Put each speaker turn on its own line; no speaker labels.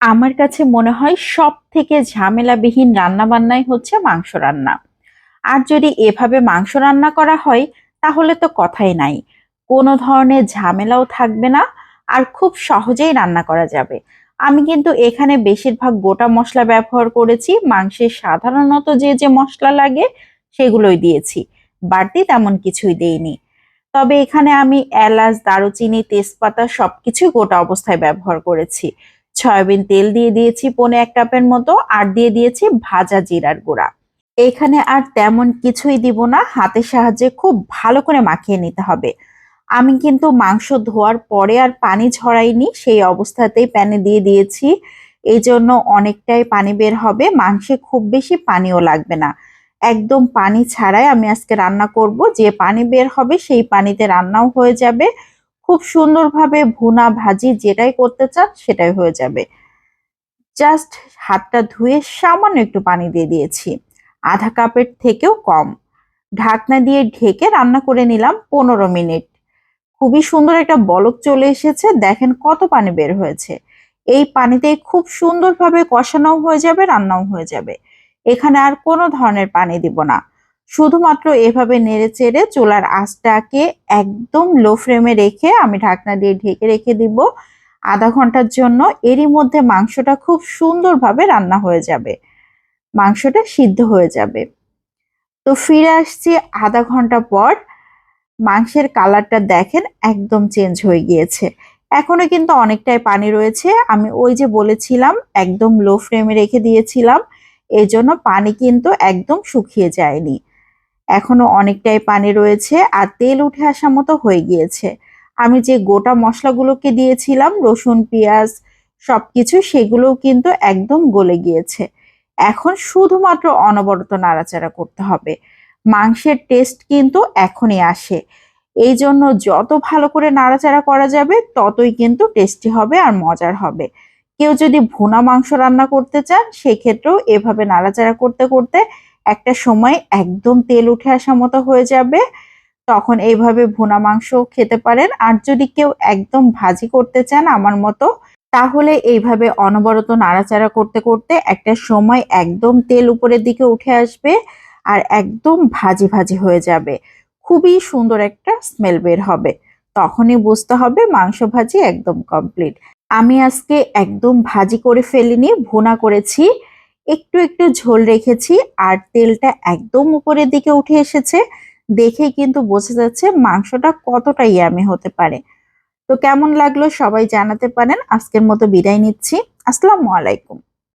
আমার কাছে মনে হয় সব থেকে ঝামেলাবিহীন রান্না বান্নাই হচ্ছে মাংস রান্না। আর যদি এভাবে মাংস রান্না করা হয়, তাহলে তো কথাই নাই। কোনো ধরনের ঝামেলাও থাকবে না আর খুব সহজেই রান্না করা যাবে। আমি কিন্তু এখানে বেশিরভাগ গোটা মশলা ব্যবহার করেছি, মাংসের সাধারণত যে যে মশলা লাগে সেগুলোই দিয়েছি। বাড়তি তেমন কিছুই দেইনি। তবে এখানে আমি এলাচ, দারুচিনি, তেজপাতা সবকিছুই গোটা অবস্থায় ব্যবহার করেছি। সয়াবিন তেল দিয়ে দিয়েছি পনে এক কাপের মতো, আর দিয়ে দিয়েছি ভাজা জিরার গুঁড়া। এখানে আর তেমন কিছুই দিব না, হাতের সাহায্যে খুব ভালো করে মাখিয়ে নিতে হবে। আমি কিন্তু মাংস ধোয়ার পরে আর পানি ঝরাইনি, সেই অবস্থাতেই প্যানে দিয়ে দিয়েছি। এই জন্য অনেকটাই পানি বের হবে, মাংসে খুব বেশি পানিও লাগবে না। একদম পানি ছাড়াই আমি আজকে রান্না করব, যে পানি বের হবে সেই পানিতে রান্নাও হয়ে যাবে। খুব সুন্দরভাবে ভুনা ভাজি যেটাই করতে চান সেটাই হয়ে যাবে। জাস্ট হাতটা ধুয়ে সামান্য একটু পানি দিয়ে দিয়েছি। আধা কাপের থেকেও কম। ঢাকনা দিয়ে ঢেকে রান্না করে নিলাম পনেরো মিনিট। খুবই সুন্দর একটা বলক চলে এসেছে। দেখেন কত পানি বের হয়েছে। এই পানিতে খুব সুন্দরভাবে কষানোও হয়ে যাবে, রান্নাও হয়ে যাবে। এখানে আর কোনো ধরনের পানি দিব না। শুধুমাত্র এভাবে নেড়ে চেড়ে চুলার আঁচটাকে একদম লো ফ্লেমে রেখে আমি ঢাকনা দিয়ে ঢেকে রেখে দিব। আধা ঘণ্টার জন্য এরই মধ্যে মাংসটা খুব সুন্দরভাবে রান্না হয়ে যাবে। মাংসটা সিদ্ধ হয়ে যাবে। তো ফিরে আসছি আধা ঘণ্টা পর। মাংসের কালারটা দেখেন একদম চেঞ্জ হয়ে গিয়েছে। এখনও কিন্তু অনেকটাই পানি রয়েছে। আমি ওই যে বলেছিলাম, একদম লো ফ্লেমে রেখে দিয়েছিলাম। এই জন্য পানি কিন্তু একদম শুকিয়ে যায়নি। এখনও অনেকটাই পানি রয়েছে আর তেল উঠে আসা মতো হয়ে গিয়েছে। আমি যে গোটা মশলাগুলোকে দিয়েছিলাম, রসুন, পেঁয়াজ সব কিছু সেগুলোও কিন্তু একদম গলে গিয়েছে। এখন শুধুমাত্র অনবরত নাড়াচাড়া করতে হবে। মাংসের টেস্ট কিন্তু এখনই আসে। এই জন্য যত ভালো করে নাড়াচাড়া করা যাবে, ততই কিন্তু টেস্টি হবে আর মজার হবে। কেউ যদি ভুনা মাংস রান্না করতে চান, সেক্ষেত্রেও এভাবে নাড়াচাড়া করতে করতে একটা সময় একদম তেল উঠে আসা মতো হয়ে যাবে, তখন এইভাবে ভুনা মাংস খেতে পারেন। আর যদি কেউ একদম ভাজি করতে চান আমার মতো, তাহলে এইভাবে অনবরত নাড়াচাড়া করতে করতে একটা সময় একদম তেল উপরের দিকে উঠে আসবে আর একদম ভাজি ভাজি হয়ে যাবে। খুবই সুন্দর একটা স্মেল বের হবে। তখনই বুঝতে হবে মাংস ভাজি একদম কমপ্লিট আমি আজকে একদম ভাজি করে ফেলিনি, ভুনা করেছি। একটু একটু ঝোল রেখেছি আর তেলটা একদম উপরের দিকে উঠে এসেছে। দেখে কিন্তু বোঝা যাচ্ছে মাংসটা কতটা ইয়ামি হতে পারে। তো কেমন লাগল সবাই জানাতে পারেন। আজকের মতো বিদায় নিচ্ছি। আসসালামু আলাইকুম।